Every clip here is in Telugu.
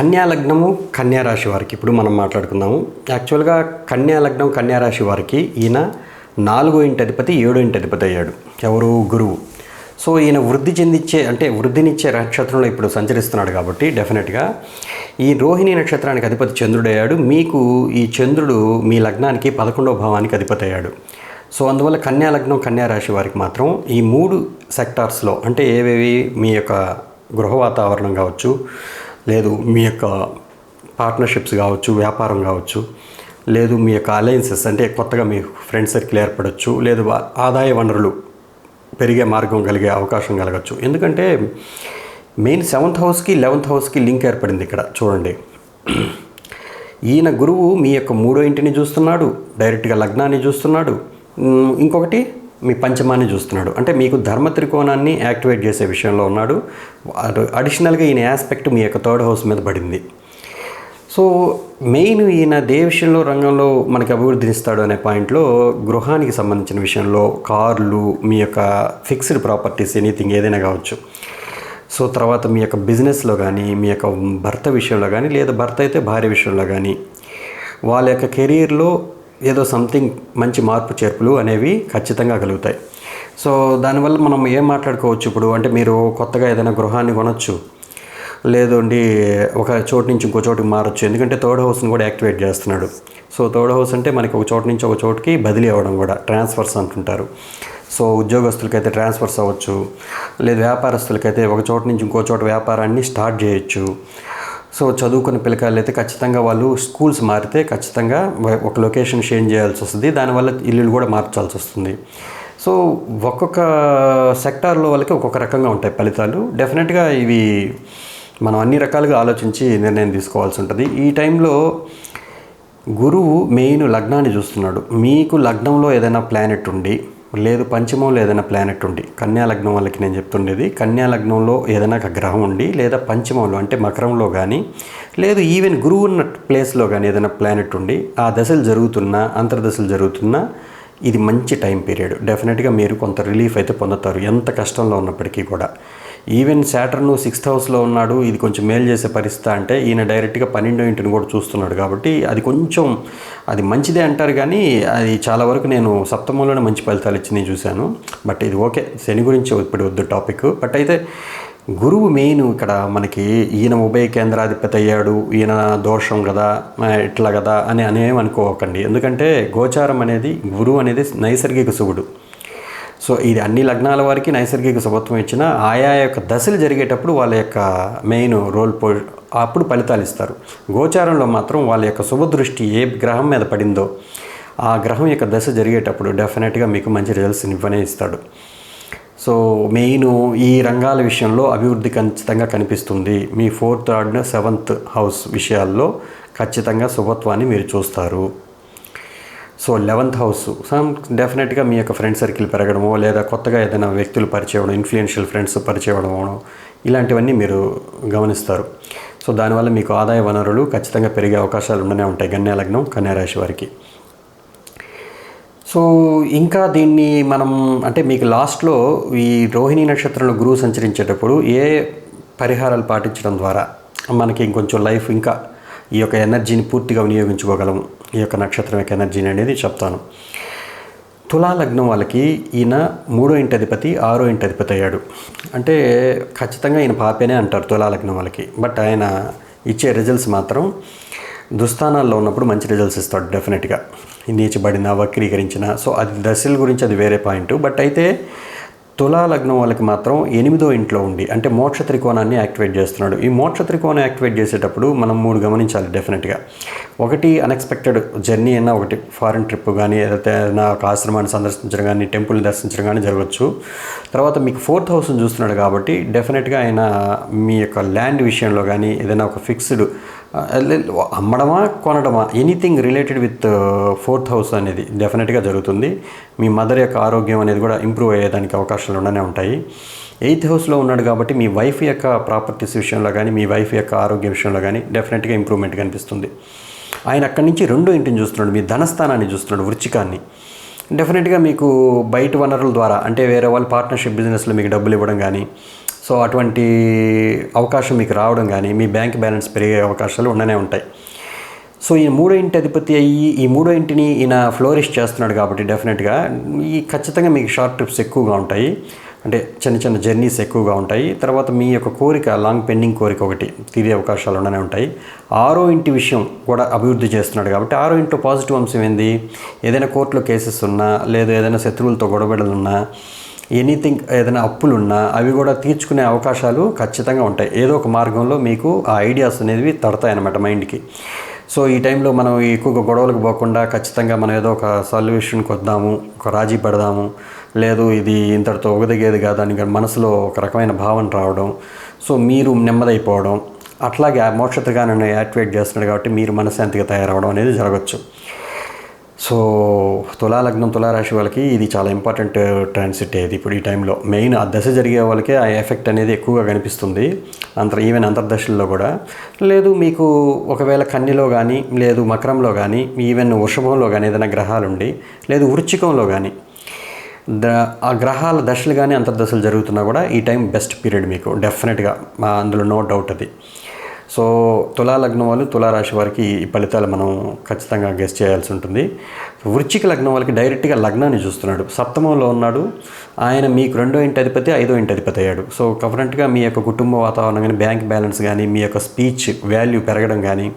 కన్యా లగ్నము కన్యా రాశి వారికి ఇప్పుడు మనం మాట్లాడుకుందాము. యాక్చువల్గా కన్యా లగ్నం కన్యా రాశి వారికి ఈయన నాలుగో ఇంటి అధిపతి ఏడో ఇంటి అధిపతి అయ్యాడు. ఎవరు? గురువు. సో ఈయన వృద్ధి చెందించే అంటే వృద్ధినిచ్చే నక్షత్రంలో ఇప్పుడు సంచరిస్తున్నాడు కాబట్టి డెఫినెట్గా ఈ రోహిణి నక్షత్రానికి అధిపతి చంద్రుడు అయ్యాడు. మీకు ఈ చంద్రుడు మీ లగ్నానికి పదకొండవ భావానికి అధిపతి అయ్యాడు. సో అందువల్ల కన్యా లగ్నం కన్యా రాశి వారికి మాత్రం ఈ మూడు సెక్టార్స్లో అంటే ఏవేవి మీ యొక్క గృహ వాతావరణం కావచ్చు లేదు మీ యొక్క పార్ట్నర్షిప్స్ కావచ్చు వ్యాపారం కావచ్చు లేదు మీ యొక్క అలయన్సెస్ అంటే కొత్తగా మీ ఫ్రెండ్ సర్కిల్ ఏర్పడవచ్చు లేదు ఆదాయ వనరులు పెరిగే మార్గం కలిగే అవకాశం కలగచ్చు. ఎందుకంటే మెయిన్ సెవెంత్ హౌస్కి లెవెంత్ హౌస్కి లింక్ ఏర్పడింది ఇక్కడ చూడండి. ఈయన గురువు మీ యొక్క మూడో ఇంటిని చూస్తున్నాడు డైరెక్ట్గా లగ్నాన్ని చూస్తున్నాడు. ఇంకొకటి మీ పంచమాన్ని చూస్తున్నాడు. అంటే మీకు ధర్మ త్రికోణాన్ని యాక్టివేట్ చేసే విషయంలో ఉన్నాడు. అడిషనల్గా ఈయన ఆస్పెక్ట్ మీ యొక్క థర్డ్ హౌస్ మీద పడింది. సో మెయిన్ ఈయన దే విషయంలో రంగంలో మనకి అభివృద్ధినిస్తాడు అనే పాయింట్లో గృహానికి సంబంధించిన విషయంలో కార్లు మీ యొక్క ఫిక్స్డ్ ప్రాపర్టీస్ ఎనీథింగ్ ఏదైనా కావచ్చు. సో తర్వాత మీ యొక్క బిజినెస్లో కానీ మీ యొక్క భర్త విషయంలో కానీ లేదా భర్త అయితే భార్య విషయంలో కానీ వాళ్ళ యొక్క కెరీర్లో ఏదో సంథింగ్ మంచి మార్పు చేర్పులు అనేవి ఖచ్చితంగా కలుగుతాయి. సో దానివల్ల మనం ఏం మాట్లాడుకోవచ్చు ఇప్పుడు? అంటే మీరు కొత్తగా ఏదైనా గృహాన్ని కొనొచ్చు. లేదండి ఒక చోటు నుంచి ఇంకో చోటుకి మారచ్చు. ఎందుకంటే థర్డ్ హౌస్ని కూడా యాక్టివేట్ చేస్తున్నాడు. సో థర్డ్ హౌస్ అంటే మనకి ఒక చోటు నుంచి ఒక చోటుకి బదిలీ అవ్వడం కూడా ట్రాన్స్ఫర్స్ అంటుంటారు. సో ఉద్యోగస్తులకైతే ట్రాన్స్ఫర్స్ అవ్వచ్చు. లేదు వ్యాపారస్తులకైతే ఒక చోటు నుంచి ఇంకో చోట వ్యాపారాన్ని స్టార్ట్ చేయొచ్చు. సో చదువుకున్న పిల్లకాయలు అయితే ఖచ్చితంగా వాళ్ళు స్కూల్స్ మారితే ఖచ్చితంగా ఒక లొకేషన్ చేంజ్ చేయాల్సి వస్తుంది. దానివల్ల ఇల్లులు కూడా మార్చాల్సి వస్తుంది. సో ఒక్కొక్క సెక్టార్లో వాళ్ళకి ఒక్కొక్క రకంగా ఉంటాయి ఫలితాలు. డెఫినెట్గా ఇవి మనం అన్ని రకాలుగా ఆలోచించి నిర్ణయం తీసుకోవాల్సి ఉంటుంది. ఈ టైంలో గురువు మెయిన్ లగ్నాన్ని చూస్తున్నాడు. మీకు లగ్నంలో ఏదైనా ప్లానెట్ ఉండి లేదు పంచమంలో ఏదైనా ప్లానెట్ ఉండి. కన్యా లగ్నం వాళ్ళకి నేను చెప్తుండేది కన్యా లగ్నంలో ఏదైనా ఒక గ్రహం ఉండి లేదా పంచమంలో అంటే మకరంలో కానీ లేదు ఈవెన్ గురువు ఉన్న ప్లేస్లో కానీ ఏదైనా ప్లానెట్ ఉండి ఆ దశలు జరుగుతున్నా అంతర్దశలు జరుగుతున్నా ఇది మంచి టైం పీరియడ్ డెఫినెట్గా మీరు కొంత రిలీఫ్ అయితే పొందుతారు ఎంత కష్టంలో ఉన్నప్పటికీ కూడా. ఈవెన్ శాటర్ను సిక్స్త్ హౌస్లో ఉన్నాడు ఇది కొంచెం మేలు చేసే పరిస్థితి అంటే ఈయన డైరెక్ట్గా పన్నెండో ఇంటిని కూడా చూస్తున్నాడు. కాబట్టి అది కొంచెం అది మంచిదే అంటారు కానీ అది చాలా వరకు నేను సప్తమంలోనే మంచి ఫలితాలు ఇచ్చింది చూశాను. బట్ ఇది ఓకే శని గురించి ఇప్పుడు వద్దు టాపిక్. బట్ అయితే గురువు మెయిన్ ఇక్కడ మనకి ఈయన ఉభయ కేంద్రాధిపతి అయ్యాడు ఈయన దోషం కదా ఇట్లా కదా అని అనేమనుకోకండి. ఎందుకంటే గోచారం అనేది గురువు అనేది నైసర్గిక శుభుడు. సో ఇది అన్ని లగ్నాల వారికి నైసర్గిక శుభత్వం ఇచ్చిన ఆయా యొక్క దశలు జరిగేటప్పుడు వాళ్ళ యొక్క మెయిన్ రోల్ పో అప్పుడు ఫలితాలు ఇస్తారు. గోచారంలో మాత్రం వాళ్ళ యొక్క శుభ దృష్టి ఏ గ్రహం మీద పడిందో ఆ గ్రహం యొక్క దశ జరిగేటప్పుడు డెఫినెట్గా మీకు మంచి రిజల్ట్స్ ఇవ్వనే ఇస్తాడు. సో మెయిన్ ఈ రంగాల విషయంలో అభివృద్ధి ఖచ్చితంగా కనిపిస్తుంది. మీ ఫోర్త్ థర్డ్ సెవెంత్ హౌస్ విషయాల్లో ఖచ్చితంగా శుభత్వాన్ని మీరు చూస్తారు. సో లెవెంత్ హౌస్ సమ్ డెఫినెట్గా మీ యొక్క ఫ్రెండ్ సర్కిల్ పెరగడమో లేదా కొత్తగా ఏదైనా వ్యక్తులు పరిచయం ఇన్ఫ్లుయెన్షియల్ ఫ్రెండ్స్ పరిచయం ఇలాంటివన్నీ మీరు గమనిస్తారు. సో దానివల్ల మీకు ఆదాయ వనరులు ఖచ్చితంగా పెరిగే అవకాశాలు ఉండనే ఉంటాయి కన్యా లగ్నం వారికి. సో ఇంకా దీన్ని మనం అంటే మీకు లాస్ట్లో ఈ రోహిణి నక్షత్రంలో గురువు సంచరించేటప్పుడు ఏ పరిహారాలు పాటించడం ద్వారా మనకి ఇంకొంచెం లైఫ్ ఇంకా ఈ యొక్క ఎనర్జీని పూర్తిగా వినియోగించుకోగలము? ఈ యొక్క నక్షత్రం యొక్క ఎనర్జీని అనేది చెప్తాను. తులా లగ్నం వాళ్ళకి ఈయన మూడో ఇంటి అధిపతి ఆరో ఇంటి అధిపతి అయ్యాడు. అంటే ఖచ్చితంగా ఈయన పాపేనే అంటారు తులా లగ్నం వాళ్ళకి. బట్ ఆయన ఇచ్చే రిజల్ట్స్ మాత్రం దుస్థానాల్లో ఉన్నప్పుడు మంచి రిజల్ట్స్ ఇస్తాడు డెఫినెట్గా. నీచబడిన వక్రీకరించిన సో అది దశల గురించి అది వేరే పాయింట్. బట్ అయితే తులాలగ్నం వాళ్ళకి మాత్రం ఎనిమిదో ఇంట్లో ఉండి అంటే మోక్ష త్రికోణాన్ని యాక్టివేట్ చేస్తున్నాడు. ఈ మోక్ష త్రికోణం యాక్టివేట్ చేసేటప్పుడు మనం మూడు గమనించాలి డెఫినెట్గా ఒకటి అన్ఎక్స్పెక్టెడ్ జర్నీ అయినా ఒకటి ఫారిన్ ట్రిప్ కానీ ఏదైతే ఏదైనా ఒక ఆశ్రమాన్ని సందర్శించడం కానీ టెంపుల్ని దర్శించడం కానీ జరగవచ్చు తర్వాత మీకు ఫోర్త్ హౌస్ని చూస్తున్నాడు కాబట్టి డెఫినెట్గా ఆయన మీ యొక్క ల్యాండ్ విషయంలో కానీ ఏదైనా ఒక ఫిక్స్డ్ అమ్మడమా కొనడమా? Anything related with fourth house అనేది డెఫినెట్గా జరుగుతుంది. మీ మదర్ యొక్క ఆరోగ్యం అనేది కూడా ఇంప్రూవ్ అయ్యేదానికి అవకాశాలు ఉండనే ఉంటాయి. ఎయిత్ హౌస్లో ఉన్నాడు కాబట్టి మీ వైఫ్ యొక్క ప్రాపర్టీస్ విషయంలో కానీ మీ వైఫ్ యొక్క ఆరోగ్య విషయంలో కానీ డెఫినెట్గా ఇంప్రూవ్మెంట్ కనిపిస్తుంది. ఆయన అక్కడి నుంచి రెండో ఇంటిని చూస్తున్నాడు. మీ ధనస్థానాన్ని చూస్తున్నాడు వృచ్చికాన్ని. డెఫినెట్గా మీకు బయట వనరుల ద్వారా అంటే వేరే వాళ్ళ పార్ట్నర్షిప్ బిజినెస్లో మీకు డబ్బులు ఇవ్వడం కానీ సో అటువంటి అవకాశం మీకు రావడం కానీ మీ బ్యాంక్ బ్యాలెన్స్ పెరిగే అవకాశాలు ఉండనే ఉంటాయి. సో ఈ మూడో ఇంటి అధిపతి అయ్యి ఈ మూడో ఇంటిని ఈయన ఫ్లోరిష్ చేస్తున్నాడు కాబట్టి డెఫినెట్గా ఈ ఖచ్చితంగా మీకు షార్ట్ ట్రిప్స్ ఎక్కువగా ఉంటాయి. అంటే చిన్న చిన్న జర్నీస్ ఎక్కువగా ఉంటాయి. తర్వాత మీ యొక్క కోరిక లాంగ్ పెండింగ్ కోరిక ఒకటి తీరే అవకాశాలు ఉండనే ఉంటాయి. ఆరో ఇంటి విషయం కూడా అభివృద్ధి చేస్తున్నాడు కాబట్టి ఆరో ఇంట్లో పాజిటివ్ అంశం ఏంది? ఏదైనా కోర్టులో కేసెస్ ఉన్నా లేదా ఏదైనా శత్రువులతో గొడవలు ఉన్నా ఎనీథింగ్ ఏదైనా అప్పులు ఉన్నా అవి కూడా తీర్చుకునే అవకాశాలు ఖచ్చితంగా ఉంటాయి. ఏదో ఒక మార్గంలో మీకు ఆ ఐడియాస్ అనేవి తడతాయి అన్నమాట మైండ్కి. సో ఈ టైంలో మనం ఎక్కువగా గొడవలకు పోకుండా ఖచ్చితంగా మనం ఏదో ఒక సొల్యూషన్కి వద్దాము ఒక రాజీ పడదాము లేదు ఇది ఇంతటితో ఒగదిగేది కాదని మనసులో ఒక రకమైన భావన రావడం సో మీరు నెమ్మదైపోవడం అట్లాగే ఆ మోక్షత్రిగాన్ని యాక్టివేట్ చేస్తున్నాడు కాబట్టి మీరు మనశాంతిగా తయారవడం అనేది జరగచ్చు. సో తులా లగ్నం తులారాశి వాళ్ళకి ఇది చాలా ఇంపార్టెంట్ ట్రాన్సిట్ ఇది ఇప్పుడు ఈ టైంలో. మెయిన్ ఆ దశ జరిగే వాళ్ళకి ఆ ఎఫెక్ట్ అనేది ఎక్కువగా కనిపిస్తుంది. అంతర్ ఈవెన్ అంతర్దశల్లో కూడా. లేదు మీకు ఒకవేళ కన్నిలో కానీ లేదు మకరంలో కానీ ఈవెన్ వృషభంలో కానీ ఏదైనా గ్రహాలు ఉండి లేదు వృచ్చికంలో కానీ ద ఆ గ్రహాల దశలు కానీ అంతర్దశలు జరుగుతున్నా కూడా ఈ టైం బెస్ట్ పీరియడ్ మీకు. డెఫినెట్గా అందులో నో డౌట్ అది. సో తులా లగ్నం వాళ్ళు తులారాశి వారికి ఈ ఫలితాలు మనం ఖచ్చితంగా గెస్ట్ చేయాల్సి ఉంటుంది. వృచ్చిక లగ్నం వాళ్ళకి డైరెక్ట్గా లగ్నాన్ని చూస్తున్నాడు. సప్తమంలో ఉన్నాడు. ఆయన మీకు రెండో ఇంటి అధిపతి ఐదో ఇంటి అధిపతి అయ్యాడు. సో కరెంట్గా మీ యొక్క కుటుంబ వాతావరణం కానీ బ్యాంక్ బ్యాలెన్స్ కానీ మీ యొక్క స్పీచ్ వాల్యూ పెరగడం కానీ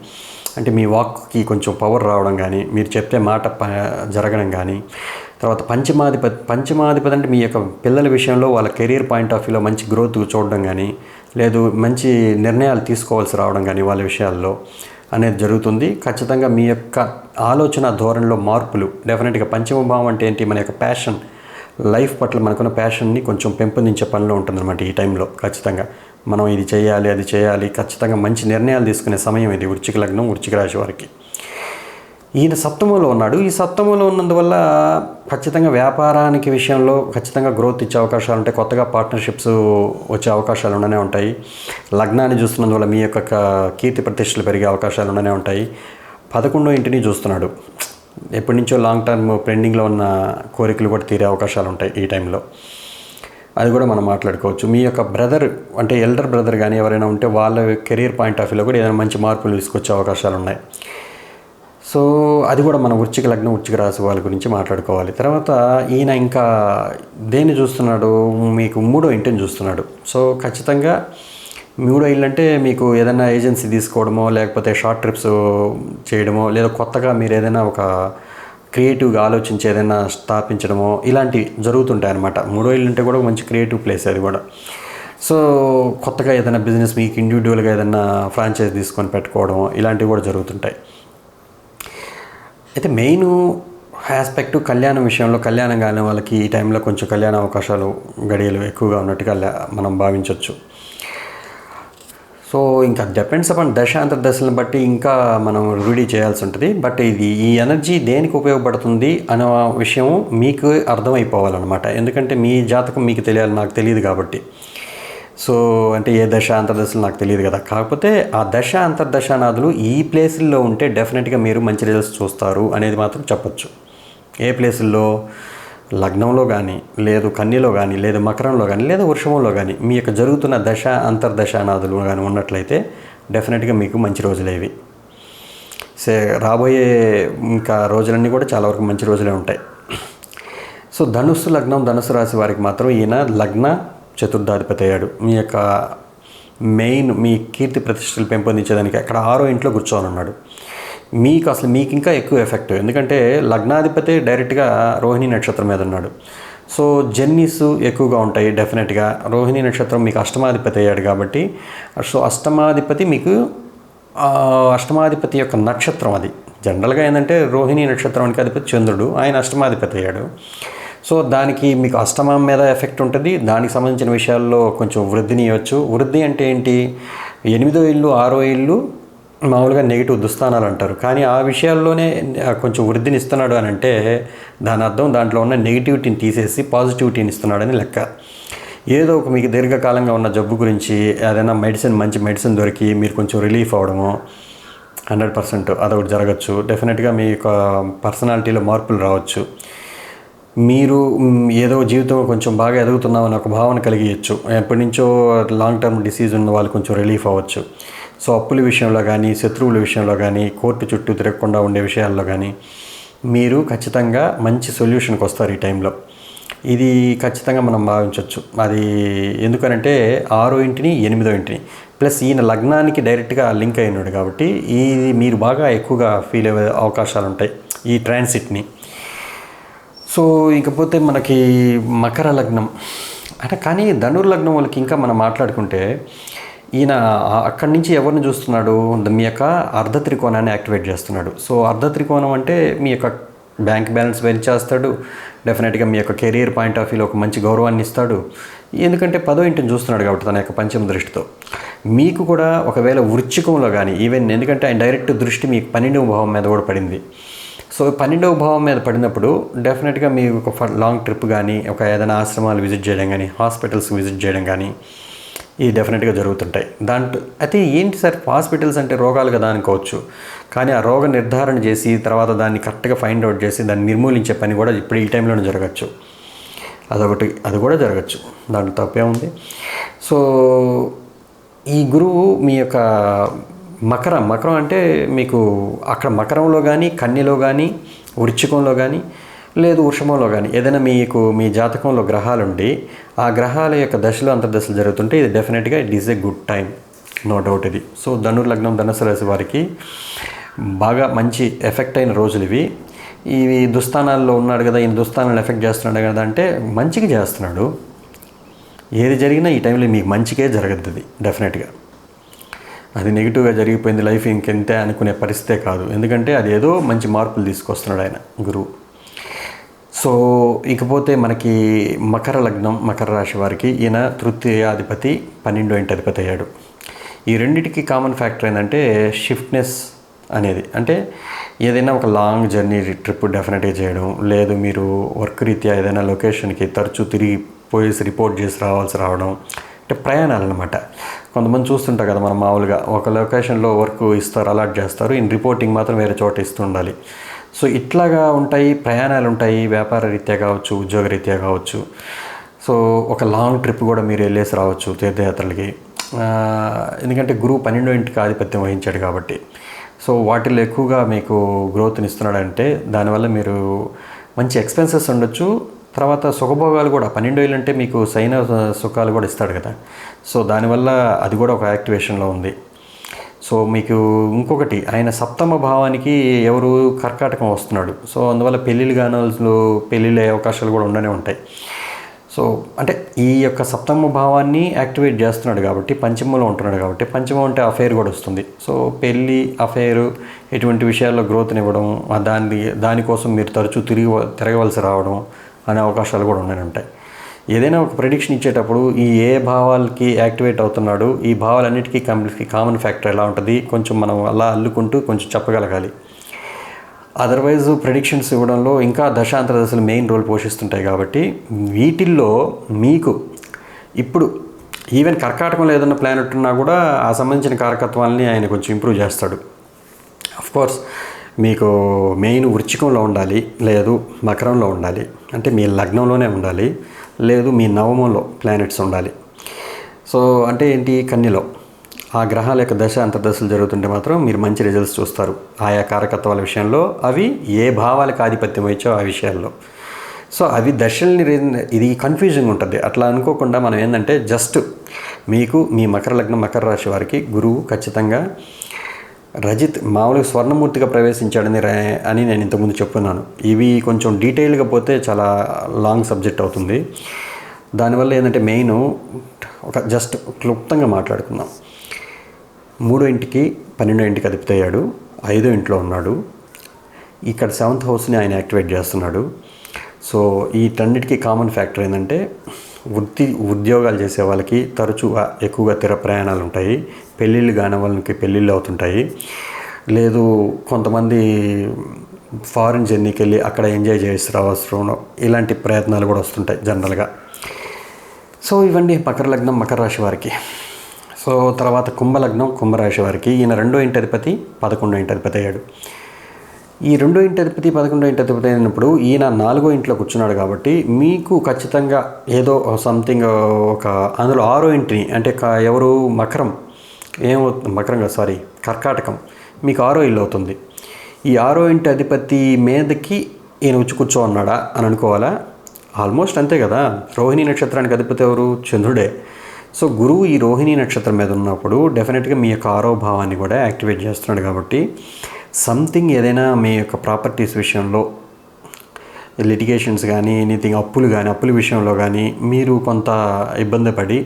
అంటే మీ వాక్కి కొంచెం పవర్ రావడం కానీ మీరు చెప్తే మాట జరగడం కానీ తర్వాత పంచమాధిపతి పంచమాధిపతి అంటే మీ యొక్క పిల్లల విషయంలో వాళ్ళ కెరీర్ పాయింట్ ఆఫ్ వ్యూలో మంచి గ్రోత్ చూడడం కానీ లేదు మంచి నిర్ణయాలు తీసుకోవాల్సి రావడం కానీ వాళ్ళ విషయాల్లో అనేది జరుగుతుంది. ఖచ్చితంగా మీ యొక్క ఆలోచన ధోరణిలో మార్పులు డెఫినెట్గా పంచమభావం అంటే ఏంటి? మన యొక్క ప్యాషన్ లైఫ్ పట్ల మనకున్న ప్యాషన్ని కొంచెం పెంపొందించే పనిలో ఉంటుందన్నమాట ఈ టైంలో ఖచ్చితంగా. మనం ఇది చేయాలి అది చేయాలి ఖచ్చితంగా మంచి నిర్ణయాలు తీసుకునే సమయం ఇది వృచ్చిక లగ్నం వృచ్చిక రాశి వారికి. ఈయన సప్తమంలో ఉన్నాడు. ఈ సప్తమంలో ఉన్నందువల్ల ఖచ్చితంగా వ్యాపారానికి విషయంలో ఖచ్చితంగా గ్రోత్ ఇచ్చే అవకాశాలు ఉంటాయి. కొత్తగా పార్ట్నర్షిప్స్ వచ్చే అవకాశాలు ఉండనే ఉంటాయి. లగ్నాన్ని చూస్తున్నందువల్ల మీ యొక్క కీర్తి ప్రతిష్టలు పెరిగే అవకాశాలు ఉండనే ఉంటాయి. పదకొండో ఇంటిని చూస్తున్నాడు. ఎప్పటి నుంచో లాంగ్ టర్మ్ పెండింగ్లో ఉన్న కోరికలు కూడా తీరే అవకాశాలు ఉంటాయి ఈ టైంలో అది కూడా మనం మాట్లాడుకోవచ్చు. మీ యొక్క బ్రదర్ అంటే ఎల్డర్ బ్రదర్ కానీ ఎవరైనా ఉంటే వాళ్ళ కెరీర్ పాయింట్ ఆఫ్ వ్యూలో కూడా ఏదైనా మంచి మార్పులు తీసుకొచ్చే అవకాశాలు ఉన్నాయి. సో అది కూడా మన వృచ్చిక లగ్నం వృచ్చిక రాశి వాళ్ళ గురించి మాట్లాడుకోవాలి. తర్వాత ఈయన ఇంకా దేన్ని చూస్తున్నాడు? మీకు మూడో ఇంటిని చూస్తున్నాడు. సో ఖచ్చితంగా మూడో ఇల్లు అంటే మీకు ఏదైనా ఏజెన్సీ తీసుకోవడమో లేకపోతే షార్ట్ ట్రిప్స్ చేయడమో లేదా కొత్తగా మీరు ఏదైనా ఒక క్రియేటివ్గా ఆలోచించి ఏదైనా స్థాపించడమో ఇలాంటివి జరుగుతుంటాయి అనమాట మూడో ఇల్లు అంటే కూడా మంచి క్రియేటివ్ ప్లేస్ అది కూడా. సో కొత్తగా ఏదైనా బిజినెస్ మీకు ఇండివిజువల్గా ఏదైనా ఫ్రాంచైజ్ తీసుకొని పెట్టుకోవడం ఇలాంటివి కూడా జరుగుతుంటాయి. అయితే మెయిన్ ఆస్పెక్ట్ కళ్యాణం విషయంలో కళ్యాణం కాని వాళ్ళకి ఈ టైంలో కొంచెం కళ్యాణ అవకాశాలు గడియలు ఎక్కువగా ఉన్నట్టుగా మనం భావించవచ్చు సో ఇంకా డిపెండ్స్ అపాన్ దశాంతర దశలను బట్టి ఇంకా మనం రూఢీ చేయాల్సి ఉంటుంది. బట్ ఇది ఈ ఎనర్జీ దేనికి ఉపయోగపడుతుంది అనే విషయం మీకు అర్థమైపోవాలన్నమాట. ఎందుకంటే మీ జాతకం మీకు తెలియాలి నాకు తెలియదు కాబట్టి. సో అంటే ఏ దశ అంతర్దశలు నాకు తెలియదు కదా. కాకపోతే ఆ దశ అంతర్దశానాదులు ఈ ప్లేసుల్లో ఉంటే డెఫినెట్గా మీరు మంచి రిజల్ట్స్ చూస్తారు అనేది మాత్రం చెప్పొచ్చు. ఏ ప్లేసుల్లో? లగ్నంలో కానీ లేదు కన్యలో కానీ లేదు మకరంలో కానీ లేదా వృషభంలో కానీ మీ యొక్క జరుగుతున్న దశ అంతర్దశానాదులు కానీ ఉన్నట్లయితే డెఫినెట్గా మీకు మంచి రోజులేవి సే రాబోయే ఇంకా రోజులన్నీ కూడా చాలా వరకు మంచి రోజులే ఉంటాయి. సో ధనుస్సు లగ్నం ధనుసు రాశి వారికి మాత్రం ఈయన లగ్న చతుర్థాధిపతి అయ్యాడు మీ యొక్క మెయిన్ మీ కీర్తి ప్రతిష్టలు పెంపొందించేదానికి అక్కడ ఆరో ఇంట్లో కూర్చోని ఉన్నాడు. మీకు అసలు మీకు ఇంకా ఎక్కువ ఎఫెక్ట్ ఎందుకంటే లగ్నాధిపతి డైరెక్ట్గా రోహిణి నక్షత్రం మీద ఉన్నాడు. సో జర్నీస్ ఎక్కువగా ఉంటాయి డెఫినెట్గా. రోహిణి నక్షత్రం మీకు అష్టమాధిపతి అయ్యాడు కాబట్టి సో అష్టమాధిపతి మీకు అష్టమాధిపతి యొక్క నక్షత్రం అది. జనరల్గా ఏంటంటే రోహిణి నక్షత్రానికి అధిపతి చంద్రుడు ఆయన అష్టమాధిపతి అయ్యాడు. సో దానికి మీకు అష్టమం మీద ఎఫెక్ట్ ఉంటుంది. దానికి సంబంధించిన విషయాల్లో కొంచెం వృద్ధిని ఇవ్వచ్చు. వృద్ధి అంటే ఏంటి? ఎనిమిదో ఇల్లు ఆరో ఇల్లు మామూలుగా నెగిటివ్ దుస్థానాలు అంటారు. కానీ ఆ విషయాల్లోనే కొంచెం వృద్ధిని ఇస్తున్నాడు అని అంటే దాని అర్థం దాంట్లో ఉన్న నెగిటివిటీని తీసేసి పాజిటివిటీని ఇస్తున్నాడని లెక్క. ఏదో ఒక మీకు దీర్ఘకాలంగా ఉన్న జబ్బు గురించి ఏదైనా మెడిసిన్ మంచి మెడిసిన్ దొరికి మీరు కొంచెం రిలీఫ్ అవ్వడము హండ్రెడ్ పర్సెంట్ అదొకటి జరగచ్చు. డెఫినెట్గా మీ యొక్క పర్సనాలిటీలో మార్పులు రావచ్చు. మీరు ఏదో జీవితం కొంచెం బాగా ఎదుగుతున్నామని ఒక భావన కలిగించచ్చు ఎప్పటి నుంచో లాంగ్ టర్మ్ డిసీజ్ ఉన్న వాళ్ళు కొంచెం రిలీఫ్ అవ్వచ్చు. సో అప్పుల విషయంలో కానీ శత్రువుల విషయంలో కానీ కోర్టు చుట్టూ తిరగకుండా ఉండే విషయాల్లో కానీ మీరు ఖచ్చితంగా మంచి సొల్యూషన్కి వస్తారు ఈ టైంలో ఇది ఖచ్చితంగా మనం భావించవచ్చు అది ఎందుకనంటే ఆరో ఇంటిని ఎనిమిదో ఇంటిని. ప్లస్ ఈయన లగ్నానికి డైరెక్ట్గా లింక్ అయినాడు కాబట్టి ఇది మీరు బాగా ఎక్కువగా ఫీల్ అయ్యే అవకాశాలు ఉంటాయి ఈ ట్రాన్సిట్ని సో ఇకపోతే మనకి మకర లగ్నం. అంటే కానీ ధనుర్లగ్నం వాళ్ళకి ఇంకా మనం మాట్లాడుకుంటే ఈయన అక్కడి నుంచి ఎవరిని చూస్తున్నాడు? మీ యొక్క అర్ధ త్రికోణాన్ని యాక్టివేట్ చేస్తున్నాడు. సో అర్ధ త్రికోణం అంటే మీ యొక్క బ్యాంక్ బ్యాలెన్స్ పెంచేస్తాడు డెఫినెట్గా మీ యొక్క కెరీర్ పాయింట్ ఆఫ్ వ్యూలో ఒక మంచి గౌరవాన్ని ఇస్తాడు. ఎందుకంటే పదో ఇంటిని చూస్తున్నాడు కాబట్టి తన యొక్క పంచమ దృష్టితో. మీకు కూడా ఒకవేళ వృచ్చికంలో కానీ ఈవెన్ ఎందుకంటే ఆయన డైరెక్ట్ దృష్టి మీ పన్నెండు భావం మీద కూడా పడింది. సో పన్నెండవ భావం మీద పడినప్పుడు డెఫినెట్గా మీకు ఒక ఫ- లాంగ్ ట్రిప్ కానీ ఒక ఏదైనా ఆశ్రమాలు విజిట్ చేయడం కానీ హాస్పిటల్స్ విజిట్ చేయడం కానీ ఇది డెఫినెట్గా జరుగుతుంటాయి. దాంట్లో అయితే ఏంటి సార్ హాస్పిటల్స్ అంటే రోగాలు కదా అనుకోవచ్చు. కానీ ఆ రోగ నిర్ధారణ చేసి తర్వాత దాన్ని కరెక్ట్గా ఫైండ్ అవుట్ చేసి దాన్ని నిర్మూలించే పని కూడా ఇప్పుడు ఈ టైంలోనే జరగచ్చు. అదొకటి అది కూడా జరగచ్చు. దాంట్లో తప్పే ఉంది సో ఈ గురువు మీ యొక్క మకరం మకరం అంటే మీకు అక్కడ మకరంలో కానీ కన్యలో కానీ వృచ్చికంలో కానీ లేదు వృషభంలో కానీ ఏదైనా మీకు మీ జాతకంలో గ్రహాలు ఉండి ఆ గ్రహాల యొక్క దశలు అంతర్దశలు జరుగుతుంటే ఇది డెఫినెట్గా it is a good time no doubt ఇది. సో ధనుర్ లగ్నం ధనుసు రాశి వారికి బాగా మంచి ఎఫెక్ట్ అయిన రోజులు ఇవి. ఇవి దుస్థానాల్లో ఉన్నాడు కదా ఈయన దుస్థానాలు ఎఫెక్ట్ చేస్తున్నాడు కదా అంటే మంచిగా చేస్తున్నాడు. ఏది జరిగినా ఈ టైంలో మీకు మంచికే జరగద్దు డెఫినెట్గా అది నెగిటివ్గా జరిగిపోయింది లైఫ్ ఇంకెంతే అనుకునే పరిస్థితే కాదు. ఎందుకంటే అది ఏదో మంచి మార్పులు తీసుకొస్తున్నాడు ఆయన గురువు. సో ఇకపోతే మనకి మకర లగ్నం మకర రాశి వారికి ఈయన తృతీయాధిపతి పన్నెండో ఇంటి అధిపతి అయ్యాడు. ఈ రెండింటికి కామన్ ఫ్యాక్టర్ ఏంటంటే షిఫ్ట్నెస్ అనేది. అంటే ఏదైనా ఒక లాంగ్ జర్నీ ట్రిప్ డెఫినెట్గా చేయడం లేదు మీరు వర్క్ రీత్యా ఏదైనా లొకేషన్కి తరచూ తిరిగి పోయేసి రిపోర్ట్ చేసి రావాల్సి రావడం ప్రయాణాలు అనమాట కొంతమంది చూస్తుంటారు కదా మనం మామూలుగా ఒక లొకేషన్లో వర్క్ ఇస్తారు అలాట్ చేస్తారు. ఇన్ రిపోర్టింగ్ మాత్రం వేరే చోట ఇస్తుండాలి సో ఇట్లాగా ఉంటాయి ప్రయాణాలు ఉంటాయి వ్యాపార రీత్యా కావచ్చు ఉద్యోగ రీత్యా కావచ్చు. సో ఒక లాంగ్ ట్రిప్ కూడా మీరు వెళ్ళేసి రావచ్చు తీర్థయాత్రలకి. ఎందుకంటే గురువు పన్నెండో ఇంటికి ఆధిపత్యం వహించాడు కాబట్టి. సో వాటిల్లో ఎక్కువగా మీకు గ్రోత్ని ఇస్తున్నాడంటే దానివల్ల మీరు మంచి ఎక్స్పెన్సెస్ ఉండొచ్చు. తర్వాత సుఖభోగాలు కూడా పన్నెండు వేలు అంటే మీకు సైన సుఖాలు కూడా ఇస్తాడు కదా. సో దానివల్ల అది కూడా ఒక యాక్టివేషన్లో ఉంది. సో మీకు ఇంకొకటి ఆయన సప్తమ భావానికి ఎవరు కర్కాటకం వస్తున్నాడు. సో అందువల్ల పెళ్ళిళ్ళు గానాలు పెళ్ళిళ్ళ అవకాశాలు కూడా ఉండనే ఉంటాయి. సో అంటే ఈ యొక్క సప్తమ భావాన్ని యాక్టివేట్ చేస్తున్నాడు కాబట్టి పంచమంలో ఉంటున్నాడు కాబట్టి పంచమం అంటే అఫైర్ కూడా వస్తుంది. సో పెళ్ళి అఫైర్ ఎటువంటి విషయాల్లో గ్రోత్ని ఇవ్వడం దాని దానికోసం మీరు తరచూ తిరిగి తిరగవలసి రావడం అనే అవకాశాలు కూడా ఉన్నాయి ఉంటాయి. ఏదైనా ఒక ప్రిడిక్షన్ ఇచ్చేటప్పుడు ఈ ఏ భావాలకి యాక్టివేట్ అవుతున్నాడు ఈ భావాలన్నిటికీ కంప్లీట్కి కామన్ ఫ్యాక్టర్ ఎలా ఉంటుంది కొంచెం మనం అలా అల్లుకుంటూ కొంచెం చెప్పగలగాలి. అదర్వైజ్ ప్రిడిక్షన్స్ ఇవ్వడంలో ఇంకా దశాంతర దశలు మెయిన్ రోల్ పోషిస్తుంటాయి కాబట్టి వీటిల్లో మీకు ఇప్పుడు ఈవెన్ కర్కాటకంలో ఏదైనా ప్లానెట్ ఉన్నా కూడా ఆ సంబంధించిన కారకత్వాలని ఆయన కొంచెం ఇంప్రూవ్ చేస్తాడు. కోర్స్ మీకు మెయిన్ వృచ్చికంలో ఉండాలి లేదు మకరంలో ఉండాలి. అంటే మీ లగ్నంలోనే ఉండాలి లేదు మీ నవమంలో ప్లానెట్స్ ఉండాలి. సో అంటే ఏంటి? కన్యలో. ఆ గ్రహాల యొక్క దశ అంతర్దశలు జరుగుతుంటే మాత్రం మీరు మంచి రిజల్ట్స్ చూస్తారు. ఆయా కారకత్వాల విషయంలో అవి ఏ భావాలకు ఆధిపత్యం వచ్చో ఆ విషయాల్లో. సో అవి దశల్ని ఇది కన్ఫ్యూజింగ్ ఉంటుంది. అట్లా అనుకోకుండా మనం ఏంటంటే జస్ట్ మీకు మీ మకర లగ్నం మకర రాశి వారికి గురువు ఖచ్చితంగా రజిత్ మామూలుగా స్వర్ణమూర్తిగా ప్రవేశించాడని అని నేను ఇంతకుముందు చెప్పున్నాను. ఇవి కొంచెం డీటెయిల్గా పోతే చాలా లాంగ్ సబ్జెక్ట్ అవుతుంది. దానివల్ల ఏంటంటే మెయిన్ ఒక జస్ట్ క్లుప్తంగా మాట్లాడుకుందాం. మూడో ఇంటికి పన్నెండో ఇంటికి అదిపితయ్యాడు. ఐదో ఇంట్లో ఉన్నాడు. ఇక్కడ సెవెంత్ హౌస్ని ఆయన యాక్టివేట్ చేస్తున్నాడు. సో వీటన్నిటికీ కామన్ ఫ్యాక్టర్ ఏంటంటే వృత్తి ఉద్యోగాలు చేసే వాళ్ళకి తరచుగా ఎక్కువగా తీర ప్రయాణాలు ఉంటాయి పెళ్ళిళ్ళు కాని వాళ్ళకి పెళ్ళిళ్ళు అవుతుంటాయి. లేదు కొంతమంది ఫారిన్ జర్నీకి వెళ్ళి అక్కడ ఎంజాయ్ చేసి రావాల్సిన ఇలాంటి ప్రయత్నాలు కూడా వస్తుంటాయి జనరల్గా. సో ఇవన్నీ మకర లగ్నం మకర రాశి వారికి. సో తర్వాత కుంభలగ్నం కుంభరాశి వారికి. ఈయన రెండో ఇంటి అధిపతి పదకొండో ఇంటి అధిపతి అయ్యాడు. ఈ రెండో ఇంటి అధిపతి పదకొండో ఇంటి అధిపతి అయినప్పుడు ఈయన నాలుగో ఇంట్లో కూర్చున్నాడు కాబట్టి మీకు ఖచ్చితంగా ఏదో సంథింగ్ ఒక అందులో ఆరో ఇంటిని అంటే ఎవరు? మకరం. ఏమవు మకరం కాదు సారీ కర్కాటకం. మీకు ఆరో ఇల్లు అవుతుంది. ఈ ఆరో ఇంటి అధిపతి మీదకి ఈయన వచ్చి కూర్చో ఉన్నాడా అని అనుకోవాలా? ఆల్మోస్ట్ అంతే కదా. రోహిణి నక్షత్రానికి అధిపతి ఎవరు? చంద్రుడే. సో గురువు ఈ రోహిణి నక్షత్రం మీద ఉన్నప్పుడు డెఫినెట్గా మీ యొక్క ఆరో భావాన్ని కూడా యాక్టివేట్ చేస్తున్నాడు కాబట్టి సంథింగ్ ఏదైనా మీ యొక్క ప్రాపర్టీస్ విషయంలో లిటిగేషన్స్ కానీ ఎనీథింగ్ అప్పులు కానీ అప్పుల విషయంలో కానీ మీరు కొంత ఇబ్బంది పడి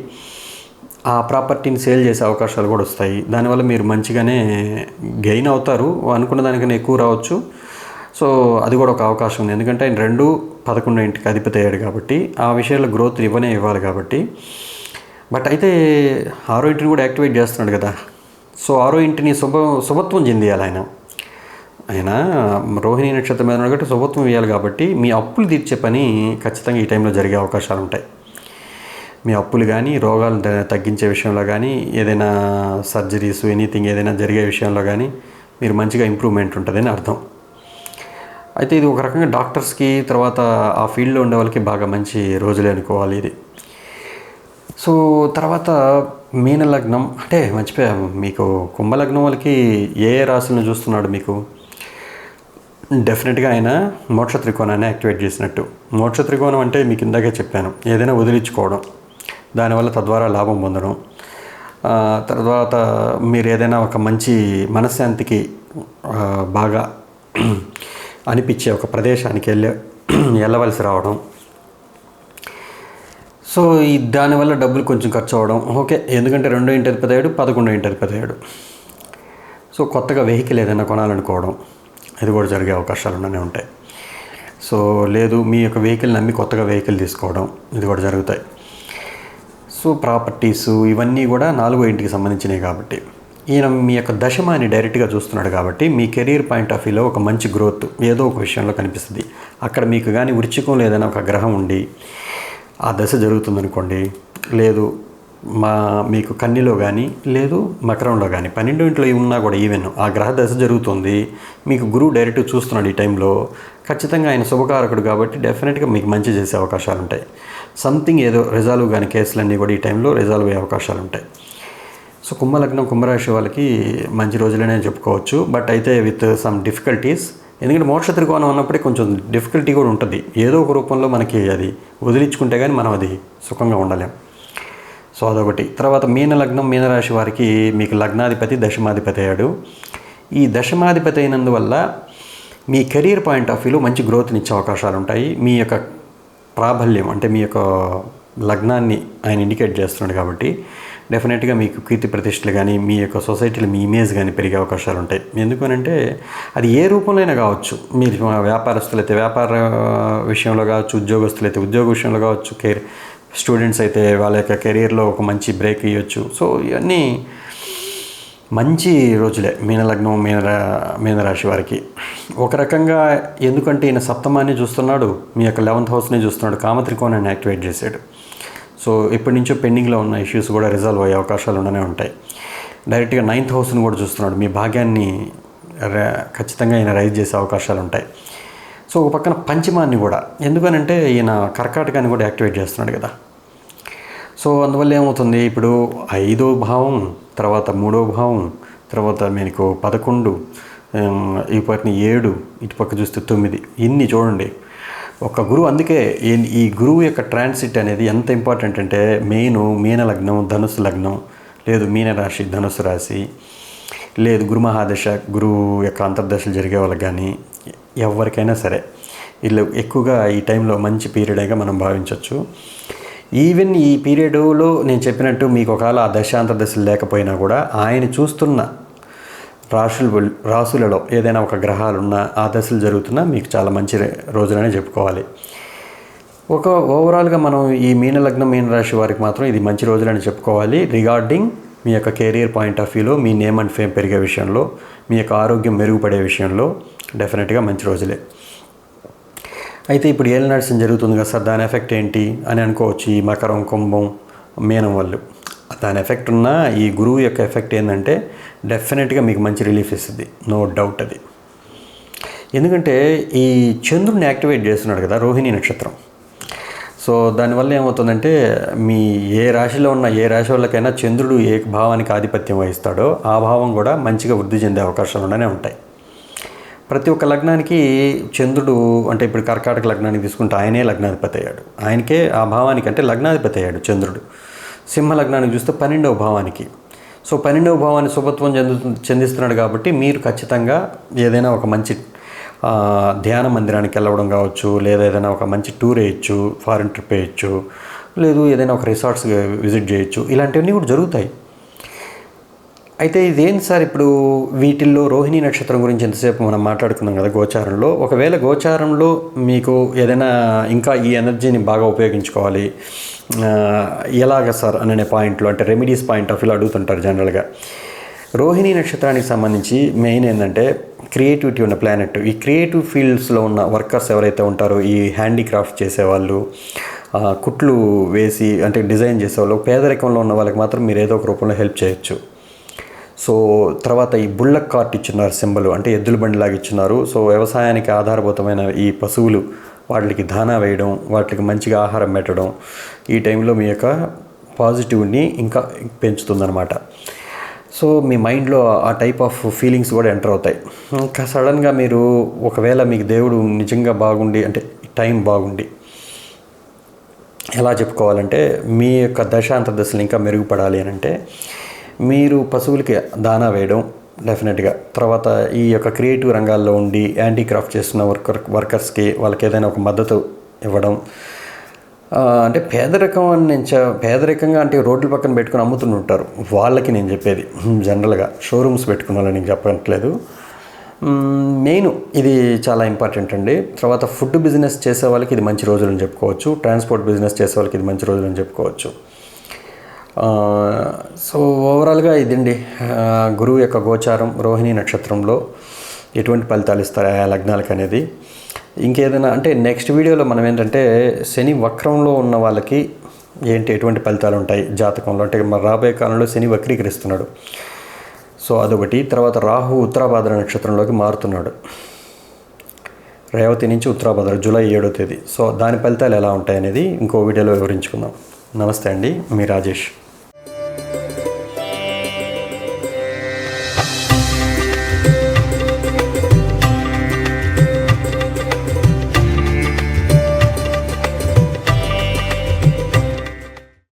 ఆ ప్రాపర్టీని సేల్ చేసే అవకాశాలు కూడా వస్తాయి. దానివల్ల మీరు మంచిగానే గెయిన్ అవుతారు. అనుకున్న దానికన్నా ఎక్కువ రావచ్చు. సో అది కూడా ఒక అవకాశం ఉంది. ఎందుకంటే ఆయన రెండు పదకొండు ఇంటికి అధిపతి అయ్యాడు కాబట్టి ఆ విషయంలో గ్రోత్ ఇవ్వనే ఇవ్వాలి కాబట్టి. బట్ అయితే ఆరో ఇంటిని కూడా యాక్టివేట్ చేస్తున్నాడు కదా. సో ఆరో ఇంటిని శుభ శుభత్వం చెందియాలి ఆయన. ఆయన రోహిణి నక్షత్రం మీద కాబట్టి శుభత్వం వేయాలి కాబట్టి మీ అప్పులు తీర్చే పని ఖచ్చితంగా ఈ టైంలో జరిగే అవకాశాలు ఉంటాయి. మీ అప్పులు కానీ రోగాలు తగ్గించే విషయంలో కానీ ఏదైనా సర్జరీస్ ఎనీథింగ్ ఏదైనా జరిగే విషయంలో కానీ మీరు మంచిగా ఇంప్రూవ్మెంట్ ఉంటుందని అర్థం. అయితే ఇది ఒక రకంగా డాక్టర్స్కి తర్వాత ఆ ఫీల్డ్లో ఉండే వాళ్ళకి బాగా మంచి రోజులే అనుకోవాలి ఇది. సో తర్వాత మీన లగ్నం అంటే మర్చిపోయా మీకు కుంభలగ్నం వాళ్ళకి ఏ ఏ రాశులను చూస్తున్నాడు మీకు? డెఫినెట్గా ఆయన మోక్ష త్రికోణాన్ని యాక్టివేట్ చేసినట్టు. మోక్ష త్రికోణం అంటే మీకు ఇందాకే చెప్పాను. ఏదైనా వదిలించుకోవడం. దానివల్ల తద్వారా లాభం పొందడం. తర్వాత మీరు ఏదైనా ఒక మంచి మనశ్శాంతికి బాగా అనిపించే ఒక ప్రదేశానికి వెళ్ళే వెళ్ళవలసి రావడం. సో ఈ దానివల్ల డబ్బులు కొంచెం ఖర్చు అవ్వడం. ఓకే ఎందుకంటే రెండో ఇంటి అధిపతి అయ్యాడు పదకొండో ఇంటి అధిపతి అయ్యాడు. సో కొత్తగా వెహికల్ ఏదైనా కొనాలనుకోవడం. ఇది కూడా జరిగే అవకాశాలు ఉండనే ఉంటాయి. సో లేదు మీ యొక్క వెహికల్ నమ్మి కొత్తగా వెహికల్ తీసుకోవడం ఇది కూడా జరుగుతాయి. సో ప్రాపర్టీస్ ఇవన్నీ కూడా నాలుగో ఇంటికి సంబంధించినవి కాబట్టి. ఈయన మీ యొక్క దశమాని డైరెక్ట్గా చూస్తున్నాడు కాబట్టి మీ కెరీర్ పాయింట్ ఆఫ్ వ్యూలో ఒక మంచి గ్రోత్ ఏదో ఒక విషయంలో కనిపిస్తుంది. అక్కడ మీకు కానీ వృచ్చికం లేదని ఒక గ్రహం ఉండి ఆ దశ జరుగుతుందనుకోండి లేదు మా మీకు కన్నిలో కానీ లేదు మకరంలో కానీ పన్నెండు ఇంట్లో ఉన్నా కూడా ఈవెన్ ఆ గ్రహ దశ జరుగుతుంది. మీకు గురువు డైరెక్ట్ చూస్తున్నాడు ఈ టైంలో. ఖచ్చితంగా ఆయన శుభకారకుడు కాబట్టి డెఫినెట్గా మీకు మంచి చేసే అవకాశాలు ఉంటాయి. సంథింగ్ ఏదో రిజాల్వ్ కానీ కేసులన్నీ కూడా ఈ టైంలో రిజాల్వ్ అయ్యే అవకాశాలు ఉంటాయి. సో కుంభలగ్నం కుంభరాశి వాళ్ళకి మంచి రోజులనే చెప్పుకోవచ్చు. బట్ అయితే విత్ సమ్ డిఫికల్టీస్ ఎందుకంటే మోక్ష త్రికోణం ఉన్నప్పుడే కొంచెం డిఫికల్టీ కూడా ఉంటుంది. ఏదో ఒక రూపంలో మనకి అది వదిలించుకుంటే కానీ మనం అది సుఖంగా ఉండలేం. సో అదొకటి. తర్వాత మీన లగ్నం మీనరాశి వారికి మీకు లగ్నాధిపతి దశమాధిపతి అయ్యాడు. ఈ దశమాధిపతి అయినందువల్ల మీ కెరీర్ పాయింట్ ఆఫ్ వ్యూలో మంచి గ్రోత్ని ఇచ్చే అవకాశాలు ఉంటాయి మీ యొక్క ప్రాబల్యం అంటే మీ యొక్క లగ్నాన్ని ఆయన ఇండికేట్ చేస్తున్నాడు కాబట్టి డెఫినెట్గా మీకు కీర్తి ప్రతిష్టలు కానీ మీ యొక్క సొసైటీలో మీ ఇమేజ్ కానీ పెరిగే అవకాశాలు ఉంటాయి ఎందుకనంటే అది ఏ రూపంలో అయినా కావచ్చు. మీరు వ్యాపారస్తులైతే వ్యాపార విషయంలో కావచ్చు ఉద్యోగస్తులైతే ఉద్యోగ విషయంలో కావచ్చు కెరీర్ స్టూడెంట్స్ అయితే వాళ్ళ యొక్క కెరీర్లో ఒక మంచి బ్రేక్ ఇవ్వచ్చు సో ఇవన్నీ మంచి రోజులే మీనలగ్నం మీన మీనరాశి వారికి. ఒక రకంగా ఎందుకంటే ఈయన సప్తమాన్ని చూస్తున్నాడు మీ యొక్క లెవెంత్ హౌస్ని చూస్తున్నాడు కామత్రికోణాన్ని యాక్టివేట్ చేశాడు. సో ఇప్పటి నుంచో పెండింగ్లో ఉన్న ఇష్యూస్ కూడా రిజాల్వ్ అయ్యే అవకాశాలు ఉండనే ఉంటాయి. డైరెక్ట్గా నైన్త్ హౌస్ని కూడా చూస్తున్నాడు మీ భాగ్యాన్ని ఖచ్చితంగా ఈయన రైజ్ చేసే అవకాశాలు ఉంటాయి. సో ఒక పక్కన పంచమాన్ని కూడా ఎందుకనంటే ఈయన కర్కాటకాన్ని కూడా యాక్టివేట్ చేస్తున్నాడు కదా. సో అందువల్ల ఏమవుతుంది? ఇప్పుడు ఐదో భావం తర్వాత మూడో భావం తర్వాత మీకు పదకొండు ఈ పక్కన ఏడు ఇటు పక్క చూస్తే తొమ్మిది ఇన్ని చూడండి. ఒక గురువు అందుకే ఈ- గురువు యొక్క ట్రాన్సిట్ అనేది ఎంత ఇంపార్టెంట్ అంటే మెయిన్ మీన లగ్నం ధనుసు లగ్నం లేదు మీన రాశి ధనుసు రాశి లేదు గురు మహాదశ గురువు యొక్క అంతర్దశలు జరిగే వాళ్ళకి కానీ ఎవరికైనా సరే. వీళ్ళు ఎక్కువగా ఈ టైంలో మంచి పీరియడ్గా మనం భావించవచ్చు ఈవెన్ ఈ పీరియడ్లో నేను చెప్పినట్టు మీకు ఒకవేళ ఆ దశాంత దశలు లేకపోయినా కూడా ఆయన చూస్తున్న రాశులు రాసులలో ఏదైనా ఒక గ్రహాలున్నా ఆ దశలు జరుగుతున్నా మీకు చాలా మంచి రోజులనే చెప్పుకోవాలి. ఒక ఓవరాల్గా మనం ఈ మీన మీనరాశి రాశి వారికి మాత్రం ఇది మంచి రోజులని చెప్పుకోవాలి. రిగార్డింగ్ మీ యొక్క కెరీర్ పాయింట్ ఆఫ్ వ్యూలో మీ నేమ్ అండ్ ఫేమ్ పెరిగే విషయంలో మీ యొక్క ఆరోగ్యం మెరుగుపడే విషయంలో డెఫినెట్గా మంచి రోజులే. అయితే ఇప్పుడు ఏళ్ళ నడిచిన జరుగుతుంది కదా సార్? దాని ఎఫెక్ట్ ఏంటి అని అనుకోవచ్చు. ఈ మకరం కుంభం మీనం వాళ్ళు. దాని ఎఫెక్ట్ ఉన్న ఈ గురువు యొక్క ఎఫెక్ట్ ఏంటంటే డెఫినెట్గా మీకు మంచి రిలీఫ్ ఇస్తుంది. నో డౌట్ అది. ఎందుకంటే ఈ చంద్రుడిని యాక్టివేట్ చేస్తున్నాడు కదా రోహిణి నక్షత్రం. సో దానివల్ల ఏమవుతుందంటే మీ ఏ రాశిలో ఉన్న ఏ రాశి వాళ్ళకైనా చంద్రుడు ఏ భావానికి ఆధిపత్యం వహిస్తాడో ఆ భావం కూడా మంచిగా వృద్ధి చెందే అవకాశాలు ఉండనే ఉంటాయి. ప్రతి ఒక్క లగ్నానికి చంద్రుడు అంటే ఇప్పుడు కర్కాటక లగ్నానికి తీసుకుంటే ఆయనే లగ్నాధిపతి అయ్యాడు. ఆయనకే ఆ భావానికి అంటే లగ్నాధిపతి అయ్యాడు చంద్రుడు. సింహ లగ్నానికి చూస్తే పన్నెండవ భావానికి. సో పన్నెండవ భావాన్ని శుభత్వం చెందు చెందిస్తున్నాడు కాబట్టి మీరు ఖచ్చితంగా ఏదైనా ఒక మంచి ధ్యాన మందిరానికి వెళ్ళవడం కావచ్చు లేదా ఏదైనా ఒక మంచి టూర్ వేయచ్చు ఫారిన్ ట్రిప్ వేయచ్చు లేదు ఏదైనా ఒక రిసార్ట్స్ విజిట్ చేయొచ్చు ఇలాంటివన్నీ కూడా జరుగుతాయి. అయితే ఇదేంటి సార్ ఇప్పుడు వీటిల్లో రోహిణి నక్షత్రం గురించి ఎంతసేపు మనం మాట్లాడుకున్నాం కదా గోచారంలో? ఒకవేళ గోచారంలో మీకు ఏదైనా ఇంకా ఈ ఎనర్జీని బాగా ఉపయోగించుకోవాలి ఎలాగ సార్ అనే పాయింట్లో అంటే రెమెడీస్ పాయింట్ ఆఫ్ ఇలా అడుగుతుంటారు జనరల్గా. రోహిణి నక్షత్రానికి సంబంధించి మెయిన్ ఏంటంటే క్రియేటివిటీ ఉన్న ప్లానెట్. ఈ క్రియేటివ్ ఫీల్డ్స్లో ఉన్న వర్కర్స్ ఎవరైతే ఉంటారో ఈ హ్యాండీక్రాఫ్ట్ చేసేవాళ్ళు కుట్లు వేసి అంటే డిజైన్ చేసేవాళ్ళు పేదరికంలో ఉన్న వాళ్ళకి మాత్రం మీరు ఏదో ఒక రూపంలో హెల్ప్ చేయొచ్చు. సో తర్వాత ఈ బుల్లక్ కార్ట్ ఇచ్చినారు సింబల్ అంటే ఎద్దుల బండిలాగా ఇచ్చినారు. సో వ్యవసాయానికి ఆధారభూతమైన ఈ పశువులు వాటికి దానా వేయడం వాటికి మంచిగా ఆహారం పెట్టడం ఈ టైంలో మీ యొక్క పాజిటివ్ని ఇంకా పెంచుతుందన్నమాట. సో మీ మైండ్లో ఆ టైప్ ఆఫ్ ఫీలింగ్స్ కూడా ఎంటర్ అవుతాయి. ఇంకా సడన్గా మీరు ఒకవేళ మీకు దేవుడు నిజంగా బాగుండి అంటే టైం బాగుండి ఎలా చెప్పుకోవాలంటే మీ యొక్క దశాంత దశలు ఇంకా మెరుగుపడాలి అని అంటే మీరు పశువులకి దానా వేయడం డెఫినెట్గా. తర్వాత ఈ యొక్క క్రియేటివ్ రంగాల్లో ఉండి హ్యాండీక్రాఫ్ట్ చేస్తున్న వర్కర్ వర్కర్స్కి వాళ్ళకి ఏదైనా ఒక మద్దతు ఇవ్వడం. అంటే పేదరికం అని నేను పేదరికంగా అంటే రోడ్ల పక్కన పెట్టుకుని అమ్ముతుంటారు వాళ్ళకి నేను చెప్పేది జనరల్గా. షోరూమ్స్ పెట్టుకున్న వాళ్ళని నేను చెప్పట్లేదు. మెయిన్ ఇది చాలా ఇంపార్టెంట్ అండి. తర్వాత ఫుడ్ బిజినెస్ చేసే వాళ్ళకి ఇది మంచి రోజులు అని చెప్పుకోవచ్చు. ట్రాన్స్పోర్ట్ బిజినెస్ చేసే వాళ్ళకి ఇది మంచి రోజులు అని చెప్పుకోవచ్చు. సో ఓవరాల్గా ఇదండి గురువు యొక్క గోచారం రోహిణి నక్షత్రంలో ఎటువంటి ఫలితాలు ఇస్తారు ఆ లగ్నాలకు అనేది. ఇంకేదైనా అంటే నెక్స్ట్ వీడియోలో మనం ఏంటంటే శని వక్రంలో ఉన్న వాళ్ళకి ఏంటి ఎటువంటి ఫలితాలు ఉంటాయి జాతకంలో? అంటే మన రాబోయే కాలంలో శని వక్రీకరిస్తున్నాడు. సో అదొకటి. తర్వాత రాహు ఉత్తరాభాద్ర నక్షత్రంలోకి మారుతున్నాడు. రేవతి నుంచి ఉత్తరాభాద్ర జూలై ఏడో తేదీ. సో దాని ఫలితాలు ఎలా ఉంటాయి అనేది ఇంకో వీడియోలో వివరించుకుందాం. నమస్తే అండి మీ రాజేష్.